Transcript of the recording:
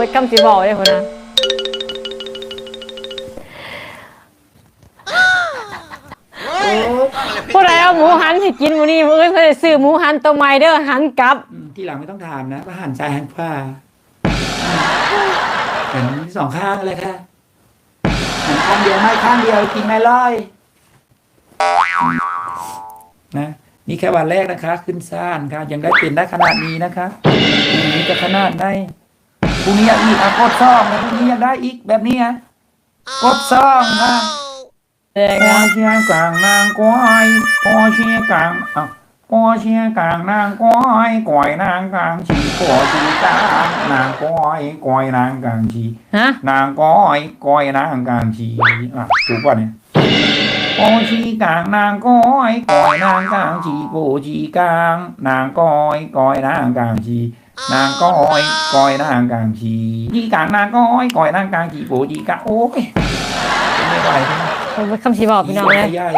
บิดคำสิบอกเลยคนนะผู้ใดเอาหมูหันให้กินมื้อนี้มื้ออื่นเพิ่นสิซื้อหมูหันตัวใหม่เด้อหันกลับ อืมทีหลังไม่ต้องถามนะว่าหันซ้ายหันขวาเห็นสองข้างเลยค่ะหันข้างเดียวไม่ข้างเดียวกินไม่ร้อยนะนี่แค่วันแรกนะคะ ขึ้นซ่านค่ะยังได้เป็นได้ขนาดนี้นะคะพรุ่งนี้จะขนาดได้ พรุ่งนี้อยากอีกอะกดซ่องนะพรุ่งนี้อยากได้อีกแบบนี้อะกดซ่องค่ะแดงพอนะเชียร์กลางนางก้อยพอเชียร์กลางอะพอเชียร์กลางนางก้อยก้อยนางกลางชีพอชีกลางนางก้อยก้อยนางกลางชีฮะนางก้อยก้อยนางกลางชีอะถูกป่ะเนี่ยพอชีกลางนางก้อยก้อยนางกลางชีโปชีกลางนางก้อยก้อยนางกลางชี นางก้อยก้อยนางกลางชีชีกลางนางก้อยก้อยนางกลางชีโปชีกลางโอ้ยไม่ไหวแล้วเพิ่นเบิดคำสิบอกพี่น้องเลยใหญ่